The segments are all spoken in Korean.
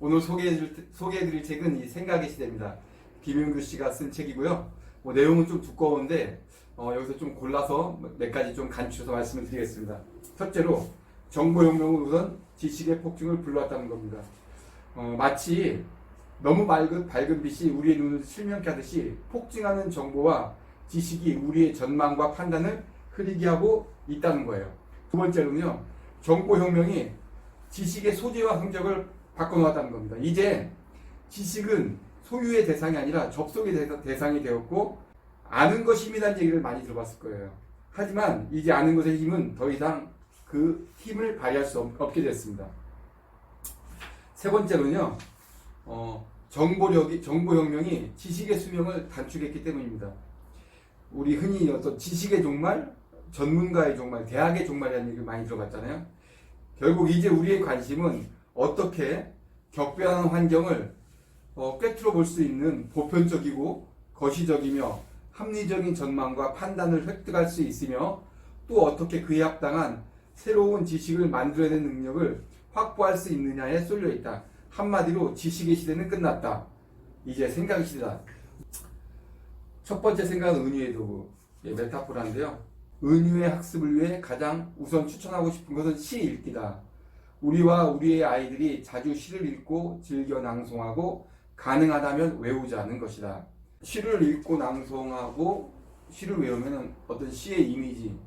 오늘 소개해드릴, 소개해드릴 책은 이 생각의 시대입니다. 김윤규 씨가 쓴 책이고요. 뭐 내용은 좀 두꺼운데 어, 여기서 좀 골라서 몇 가지 좀 간추려서 말씀을 드리겠습니다. 첫째로 정보혁명은 우선 지식의 폭증을 불러왔다는 겁니다. 어, 마치 너무 맑은 밝은 빛이 우리의 눈을 실명케 하듯이 폭증하는 정보와 지식이 우리의 전망과 판단을 흐리게 하고 있다는 거예요. 두 번째로는요, 정보혁명이 지식의 소재와 흔적을 바꿔놓았다는 겁니다. 이제 지식은 소유의 대상이 아니라 접속의 대- 대상이 되었고, 아는 것이 힘이라는 얘기를 많이 들어봤을 거예요. 하지만 이제 아는 것의 힘은 더 이상 그 힘을 발휘할 수 없- 없게 됐습니다. 세 번째로는요, 어, 정보력이, 정보혁명이 지식의 수명을 단축했기 때문입니다. 우리 흔히 어떤 지식의 종말, 전문가의 종말, 대학의 종말이라는 얘기를 많이 들어봤잖아요. 결국 이제 우리의 관심은 어떻게 격변하는 환경을 어, 꿰뚫어 볼 수 있는 보편적이고 거시적이며 합리적인 전망과 판단을 획득할 수 있으며 또 어떻게 그에 합당한 새로운 지식을 만들어내는 능력을 확보할 수 있느냐에 쏠려 있다. 한마디로 지식의 시대는 끝났다. 이제 생각의 시대다. 첫 번째 생각은 은유의 도구, 예, 메타포라인데요. 은유의 학습을 위해 가장 우선 추천하고 싶은 것은 시 읽기다. 우리와 우리의 아이들이 자주 시를 읽고 즐겨 낭송하고 가능하다면 외우자는 것이다. 시를 읽고 낭송하고 시를 외우면 어떤 시의 이미지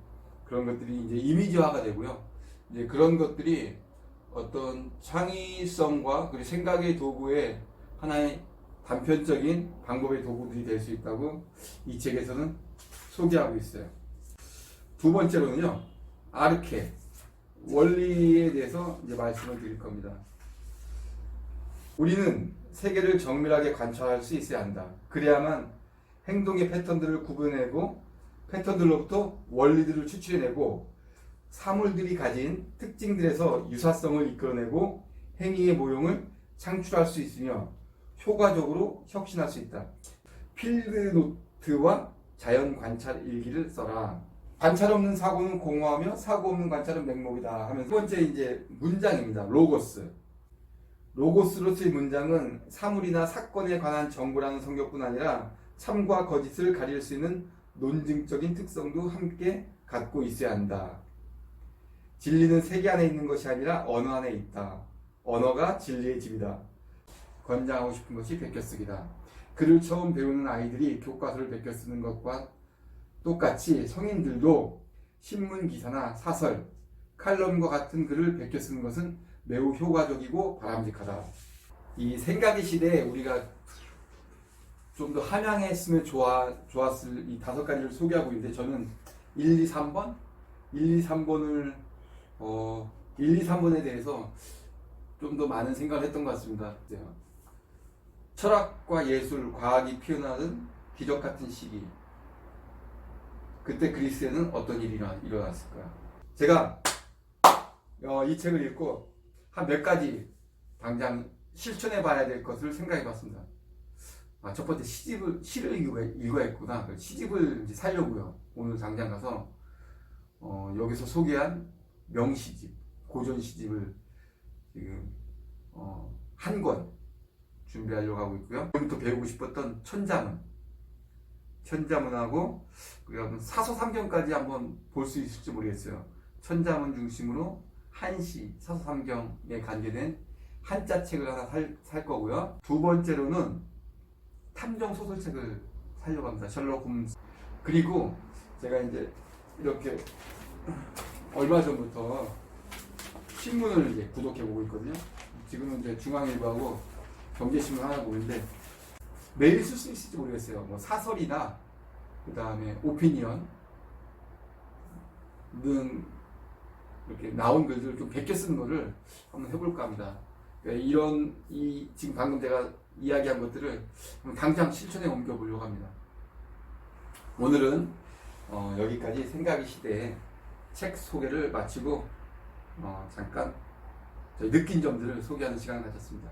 그런 것들이 이제 이미지화가 되고요. 이제 그런 것들이 어떤 창의성과 그리고 생각의 도구의 하나의 단편적인 방법의 도구들이 될 수 있다고 이 책에서는 소개하고 있어요. 두 번째로는요, 아르케 원리에 대해서 이제 말씀을 드릴 겁니다. 우리는 세계를 정밀하게 관찰할 수 있어야 한다. 그래야만 행동의 패턴들을 구분해내고 패턴들로부터 원리들을 추출해내고 사물들이 가진 특징들에서 유사성을 이끌어내고 행위의 모형을 창출할 수 있으며 효과적으로 혁신할 수 있다. 필드 노트와 자연 관찰 일기를 써라. 관찰 없는 사고는 공허하며 사고 없는 관찰은 맹목이다 하면서 두 번째 이제 문장입니다. 로고스. 로고스로서의 문장은 사물이나 사건에 관한 정보라는 성격뿐 아니라 참과 거짓을 가릴 수 있는 논증적인 특성도 함께 갖고 있어야 한다. 진리는 세계 안에 있는 것이 아니라 언어 안에 있다. 언어가 진리의 집이다. 권장하고 싶은 것이 베껴쓰기다. 글을 처음 배우는 아이들이 교과서를 베껴쓰는 것과 똑같이 성인들도 신문 기사나 사설, 칼럼과 같은 글을 베껴 쓰는 것은 매우 효과적이고 바람직하다. 이 생각의 시대에 우리가 좀 더 함양했으면 좋아, 좋았을 이 다섯 가지를 소개하고 있는데 저는 1, 2, 3번? 1, 2, 3번을 어, 1, 2, 3번에 대해서 좀 더 많은 생각을 했던 것 같습니다. 네. 철학과 예술, 과학이 피어나는 기적 같은 시기. 그때 그리스에는 어떤 일이 일어났을까? 제가 어, 이 책을 읽고 한 몇 가지 당장 실천해 봐야 될 것을 생각해 봤습니다. 아, 첫 번째 시집을 시를 읽어야, 읽어야 했구나. 그 시집을 이제 살려고요. 오늘 당장 가서 어, 여기서 소개한 명시집, 고전 시집을 지금 어, 한 권 준비하려고 하고 있고요. 지금부터 배우고 싶었던 천자문, 천자문하고 그리고 한번 사서 삼경까지 한번 볼 수 있을지 모르겠어요. 천자문 중심으로 한시 사서 삼경에 관계된 한자 책을 하나 살, 살 거고요. 두 번째로는 탐정 소설책을 살려고 합니다. 셜록 홈스. 그리고 제가 이제 이렇게 얼마 전부터 신문을 이제 구독해 보고 있거든요. 지금은 이제 중앙일보하고 경제신문 하나 보는데 매일 쓸 수 있을지 모르겠어요. 뭐 사설이나 그 다음에 오피니언 등 이렇게 나온 글들을 좀 베껴 쓰는 거를 한번 해볼까 합니다. 그러니까 이런 이 지금 방금 제가 이야기한 것들을 당장 실천에 옮겨 보려고 합니다. 오늘은 어, 여기까지 생각의 시대에 책 소개를 마치고 어, 잠깐 저희 느낀 점들을 소개하는 시간을 가졌습니다.